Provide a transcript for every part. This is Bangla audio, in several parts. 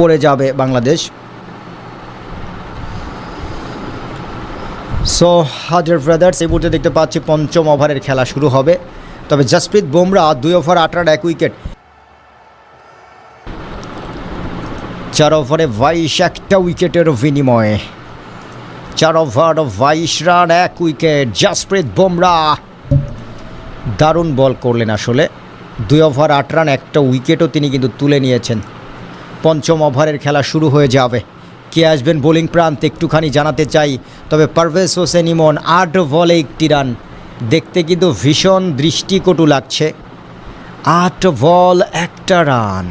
পড়ে যাবে বাংলাদেশ। সো হাজার ব্রাদার্স এই মুহূর্তে দেখতে পাচ্ছি পঞ্চম ওভারের খেলা শুরু হবে। তবে জসপ্রীত বুমরা দুই ওভার, আট রান, এক উইকেট। চার ওভারে বাইশ, একটা উইকেটের বিনিময়ে। চার ওভার, বাইশ রান, এক উইকেট। জসপ্রীত বুমরা দারুণ বল করলেন আসলে। দুই ওভার, আট রান, একটা উইকেটও তিনি কিন্তু তুলে নিয়েছেন। পঞ্চম ওভারের খেলা শুরু হয়ে যাবে। কে আসবেন বোলিং প্রান্ত একটুখানি জানাতে চাই, তবে পারভেজ হোসেন ইমন আট বলে একটি রান। দেখতে কিন্তু ভীষণ দৃষ্টিকটু লাগছে। আট বল, একটা রান।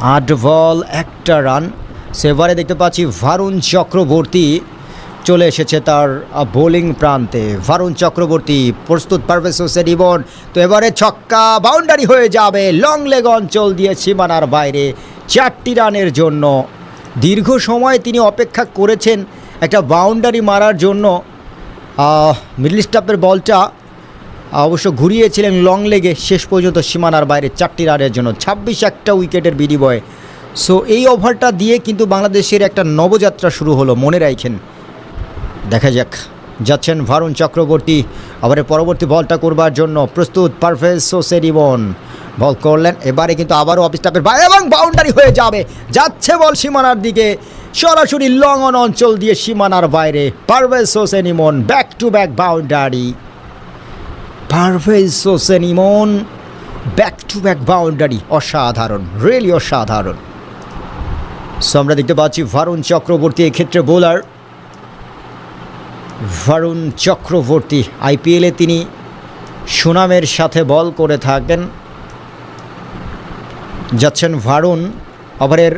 আট বল, একটা রান। সেবারে দেখতে পাচ্ছি ভারুণ চক্রবর্তী চলে এসেছে তার বোলিং প্রান্তে। ভারুণ চক্রবর্তী প্রস্তুত, পারভেজ হোসেন ইমন তো এবারে ছক্কা বাউন্ডারি হয়ে যাবে। লং লেগ অঞ্চল দিয়ে সীমানার বাইরে। চারটি রানের জন্য। দীর্ঘ সময় তিনি অপেক্ষা করেছেন একটা বাউন্ডারি মারার জন্য। মিডল স্টাপের বলটা অবশ্য ঘুরিয়েছিলেন লং লেগে শেষ পর্যন্ত সীমানার বাইরে চারটি রানের জন্য। ছাব্বিশ একটা উইকেটের বিনিময়ে। সো এই ওভারটা দিয়ে কিন্তু বাংলাদেশের একটা নবযাত্রা শুরু হলো, মনে রাখেন। দেখা যাক। যাচ্ছেন ভারুণ চক্রবর্তী। আবার পরবর্তী বলটা করবার জন্য প্রস্তুত পারভেজ সোসের ইবন বল করলেন, এবারে কিন্তু আবারও অফিস স্টাফের এবং বাউন্ডারি হয়ে যাবে। যাচ্ছে বল সীমানার দিকে। সরাসরি লং অন অঞ্চল দিয়ে সীমানার বাইরে। Parvez Hossain Emon back to back boundary Parvez Hossain Emon back to back boundary অসাধারণ রিয়েলি অসাধারণ। সো আমরা দেখতে পাচ্ছি ভারুণ চক্রবর্তী এক্ষেত্রে বোলার ভারুণ চক্রবর্তী আইপিএলে তিনি সুনামের সাথে বল করে থাকেন। যাচ্ছেন ভারুণ ওভারের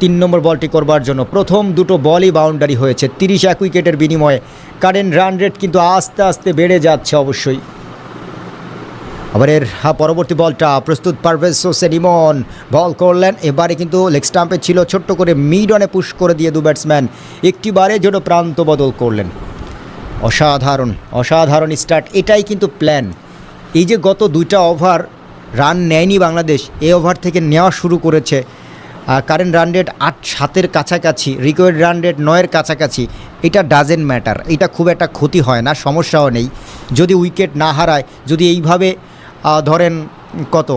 তিন নম্বর বলটি করবার জন্য। প্রথম দুটো বলই বাউন্ডারি হয়েছে। তিরিশ এক উইকেটের বিনিময়ে কারেন্ট রান রেট কিন্তু আস্তে আস্তে বেড়ে যাচ্ছে অবশ্যই। ওভারের হ্যাঁ পরবর্তী বলটা প্রস্তুত পারভেজ হোসেন ইমন। বল করলেন। এবারে কিন্তু লেগ স্টাম্পে ছিল ছোট্ট করে মিড অনে পুশ করে দিয়ে দু ব্যাটসম্যান একটি বারের জন্য প্রান্ত বদল করলেন। অসাধারণ অসাধারণ স্টার্ট এটাই কিন্তু প্ল্যান এই যে গত দুইটা ওভার রান নেয়নি বাংলাদেশ, এই ওভার থেকে নেওয়া শুরু করেছে। কারেন্ট রান রেট আট, সাতের কাছাকাছি রিকোয়ার্ড রান রেট নয়ের কাছাকাছি, এটা ডাজেন্ট ম্যাটার এটা খুব একটা ক্ষতি হয় না, সমস্যাও নেই। যদি উইকেট না হারায়, যদি এইভাবে ধরেন কত?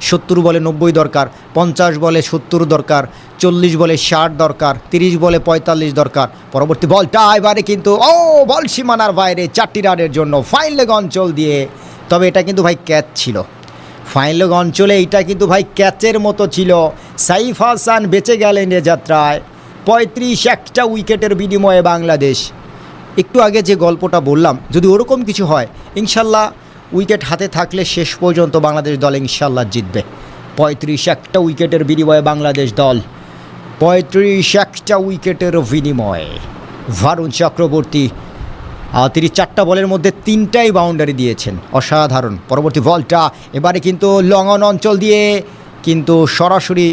সত্তর বলে নব্বই দরকার, পঞ্চাশ বলে সত্তর দরকার, চল্লিশ বলে ষাট দরকার, তিরিশ বলে পঁয়তাল্লিশ দরকার। পরবর্তী বলটা এবারে কিন্তু, ও, বল সীমানার বাইরে চারটি রানের জন্য ফাইন লেগ অঞ্চল দিয়ে, তবে এটা কিন্তু ভাই ক্যাচ ছিল। ফাইন লেগ অঞ্চলে এইটা কিন্তু ভাই ক্যাচের মতো ছিল। সাইফ হাসান বেঁচে গেলেন এ যাত্রায়। পঁয়ত্রিশ একটা উইকেটের বিনিময়ে বাংলাদেশ। একটু আগে যে গল্পটা বললাম, যদি ওরকম কিছু হয়, ইনশাল্লাহ উইকেট হাতে থাকলে শেষ পর্যন্ত বাংলাদেশ দল ইনশাল্লাহ জিতবে। পঁয়ত্রিশ একটা উইকেটের বিনিময়ে বাংলাদেশ দল, পঁয়ত্রিশ একটা উইকেটের বিনিময়ে ভারুণ চক্রবর্তী তিনি চারটা বলের মধ্যে তিনটাই বাউন্ডারি দিয়েছেন। অসাধারণ। পরবর্তী বলটা, এবারে কিন্তু লং অন অঞ্চল দিয়ে কিন্তু সরাসরি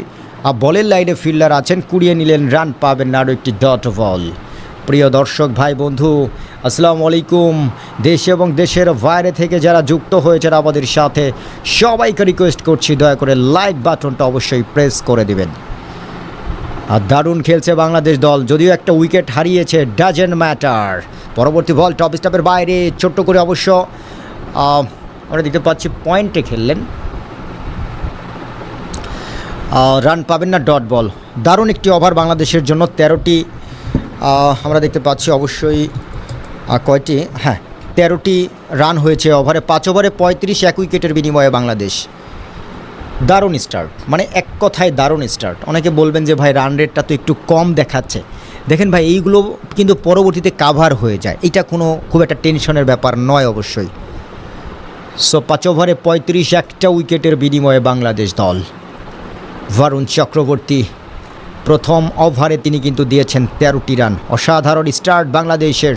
বলের লাইনে ফিল্ডার আছেন, কুড়িয়ে নিলেন রান পাবেন আরও একটি ডট বল প্রিয় দর্শক ভাই, বন্ধু, আসসালামু আলাইকুম। দেশ এবং দেশের বাইরে থেকে যারা যুক্ত হয়েছেন আমাদের সাথে, সবাইকে রিকোয়েস্ট করছি দয়া করে লাইক বাটনটা অবশ্যই প্রেস করে দিবেন। আর দারুণ খেলছে বাংলাদেশ দল, যদিও একটা উইকেট হারিয়েছে ডাজেন্ট ম্যাটার পরবর্তী বল টপ স্টাপের বাইরে, ছোট্ট করে অবশ্য আমরা দেখতে পাচ্ছি পয়েন্টে খেললেন। রান পাবেন না ডট বল দারুণ একটি ওভার বাংলাদেশের জন্য তেরোটি আমরা দেখতে পাচ্ছি অবশ্যই কয়টি? হ্যাঁ তেরোটি রান হয়েছে ওভারে, পাঁচ ওভারে পঁয়ত্রিশ, এক উইকেটের বিনিময়ে বাংলাদেশ। দারুণ স্টার্ট মানে এক কথায় দারুণ স্টার্ট অনেকে বলবেন যে, ভাই রান রেটটা তো একটু কম দেখাচ্ছে। দেখেন ভাই, এইগুলো কিন্তু পরবর্তীতে কাভার হয়ে যায়। এটা কোনো খুব একটা টেনশনের ব্যাপার নয় অবশ্যই। সো পাঁচ ওভারে পঁয়ত্রিশ, একটা উইকেটের বিনিময়ে বাংলাদেশ দল। ভারুণ চক্রবর্তী প্রথম ওভারে তিনি কিন্তু দিয়েছেন তেরোটি রান। অসাধারণ স্টার্ট বাংলাদেশের।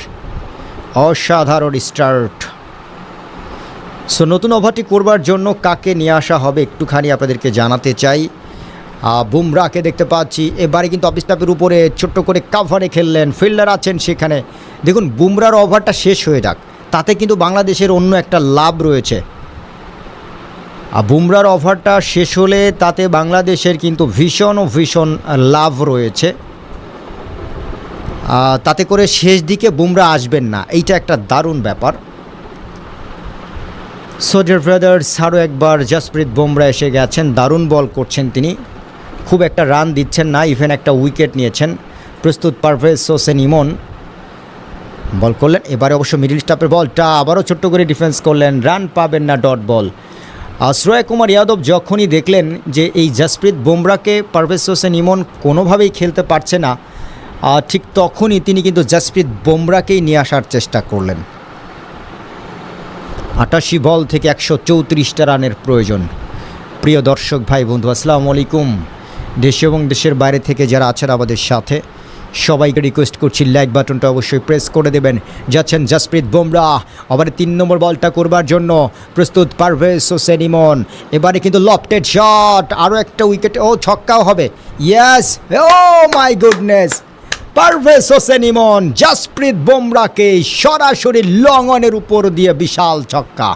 অসাধারণ স্টার্ট। সো, নতুন ওভারটি করবার জন্য কাকে নিয়ে আসা হবে একটুখানি আপনাদেরকে জানাতে চাই। বুমরাকে দেখতে পাচ্ছি। এবারে কিন্তু অফিস স্টাফের উপরে ছোট্ট করে কাভারে খেললেন। ফিল্ডার আছেন সেখানে। দেখুন বুমরার ওভারটা শেষ হয়ে যাক। তাতে কিন্তু বাংলাদেশের অন্য একটা লাভ রয়েছে। বুমরার অফারটা শেষ হলে তাতে বাংলাদেশের কিন্তু ভীষণ ও ভীষণ লাভ রয়েছে। তাতে করে শেষ দিকে বুমরা আসবেন না। এইটা একটা দারুণ ব্যাপার। সোজার ব্রাদার্স আরও একবার জসপ্রীত বুমরা এসে গেছেন। দারুণ বল করছেন তিনি। খুব একটা রান দিচ্ছেন না ইভেন একটা উইকেট নিয়েছেন। প্রস্তুত পারভেজ হোসেন ইমন। বল করলেন, এবারে অবশ্য মিডিল স্টাপের বলটা আবারও ছোট্ট করে ডিফেন্স করলেন। রান পাবেন না ডট বল। আশ্রয় কুমার যাদব যখনই দেখলেন যে এই জসপ্রীত বুমরাকে পারভেজ হোসেন ইমন কোনোভাবেই খেলতে পারছে না আহ, ঠিক তখনই তিনি কিন্তু জসপ্রীত বুমরাকেই নিয়ে আসার চেষ্টা করলেন। আটাশি বল থেকে একশো চৌত্রিশটা রানের প্রয়োজন। প্রিয় দর্শক ভাই বন্ধু আসসালামু আলাইকুম। দেশ এবং দেশের বাইরে থেকে যারা আছেন আমাদের সাথে সবাইকে রিকোয়েস্ট করছি লাইক বাটনটা অবশ্যই প্রেস করে দেবেন। যাচ্ছেন জসপ্রীত বুমরা। আবার তিন নম্বর বলটা করবার জন্য প্রস্তুত পারভেজ হোসেন ইমন। এবারে কিন্তু লফটেড শট আরও একটা উইকেট ও ছক্কাও হবে। Yes oh my goodness Parvez Hossain Emon, Jasprit বুমরাকে সরাসরি লং অনের উপর দিয়ে বিশাল ছক্কা।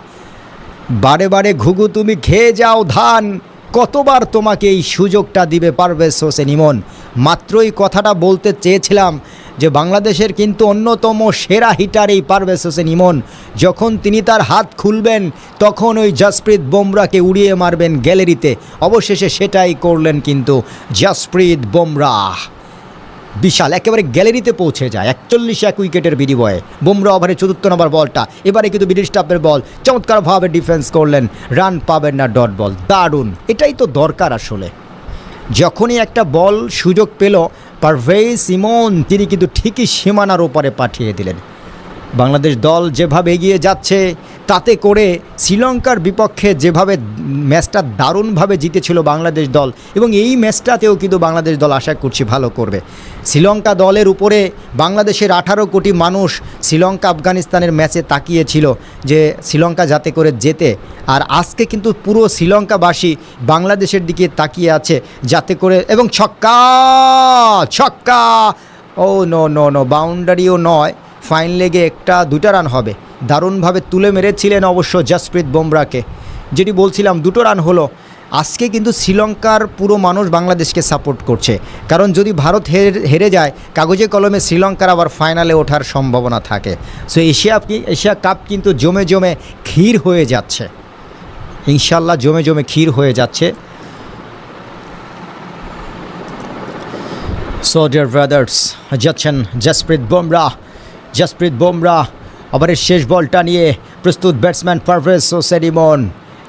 বারে বারে ঘুঘু তুমি খেয়ে যাও ধান। কতবার তোমাকে এই সুযোগটা দিবে পারভেজ হোসেন ইমন? মাত্রই কথাটা বলতে চেয়েছিলাম যে বাংলাদেশের কিন্তু অন্যতম সেরা হিটার এই পারভেজ হোসেন ইমন। যখন তিনি তার হাত খুলবেন, তখন ওই জসপ্রীত বোমরাকে উড়িয়ে মারবেন গ্যালারিতে। অবশেষে সেটাই করলেন কিন্তু জসপ্রীত বুমরা বিশাল, একেবারে গ্যালারিতে পৌঁছে যায়। একচল্লিশ এক উইকেটের বিনিময়ে বুমরা ওভারে চতুর্থ নম্বর বলটা। এবারে কিন্তু মিডিল স্টাফের বল চমৎকারভাবে ডিফেন্স করলেন, রান পাবেন না ডট বল। দারুণ। এটাই তো দরকার আসলে। যখনই একটা বল সুযোগ পেল, পারভেজ সিমন, তিনি কিন্তু ঠিকই সীমানার ওপারে পাঠিয়ে দিলেন। বাংলাদেশ দল যেভাবে এগিয়ে যাচ্ছে তাতে করে শ্রীলঙ্কার বিপক্ষে যেভাবে ম্যাচটা দারুণভাবে জিতেছিল বাংলাদেশ দল এবং এই ম্যাচটাতেও কিন্তু বাংলাদেশ দল আশা করছি ভালো করবে। শ্রীলঙ্কা দলের উপরে বাংলাদেশের আঠারো কোটি মানুষ শ্রীলঙ্কা, আফগানিস্তানের ম্যাচে তাকিয়েছিল যে শ্রীলঙ্কা যাতে করে জেতে। আর আজকে কিন্তু পুরো শ্রীলঙ্কাবাসী বাংলাদেশের দিকে তাকিয়ে আছে যাতে করে এবং ছক্কা ছক্কা। ও, নো নো নো, বাউন্ডারিও নয়। ফাইন লেগে একটা দুটা রান হবে। দারুণভাবে তুলে মেরেছিলেন অবশ্য জসপ্রীত বুমরাকে যেটি বলছিলাম, দুটো রান হলো। আজকে কিন্তু শ্রীলঙ্কার পুরো মানুষ বাংলাদেশকে সাপোর্ট করছে। কারণ যদি ভারত হেরে যায়, কাগজে কলমে শ্রীলঙ্কার আবার ফাইনালে ওঠার সম্ভাবনা থাকে। সো এশিয়া এশিয়া কাপ কিন্তু জমে জমে ক্ষীর হয়ে যাচ্ছে। ইনশাল্লাহ জমে জমে ক্ষীর হয়ে যাচ্ছে। সোডিয়ার ব্রাদার্স যাচ্ছেন জসপ্রীত বুমরা জসপ্রীত বুমরা ওভারের শেষ বলটা নিয়ে প্রস্তুত ব্যাটসম্যান পারভেজ হোসেন ইমন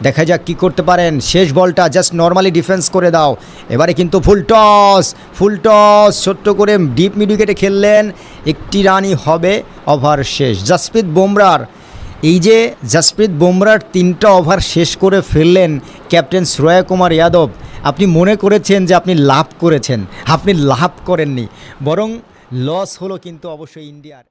দেখা যাক কী করতে পারেন। শেষ বলটা জাস্ট নর্মালি ডিফেন্স করে দাও। এবারে কিন্তু ফুল টস ফুল টস, ছোট্ট করে ডিপ মিড উইকেটে খেললেন। একটি রানই হবে ওভার শেষ। জসপ্রীত বুমরার, এই যে জসপ্রীত বুমরার তিনটা ওভার শেষ করে ফেললেন ক্যাপ্টেন শ্রেয়া কুমার যাদব, আপনি মনে করেছেন যে আপনি লাভ করেছেন? আপনি লাভ করেননি। বরং লস হলো কিন্তু অবশ্যই ইন্ডিয়ার।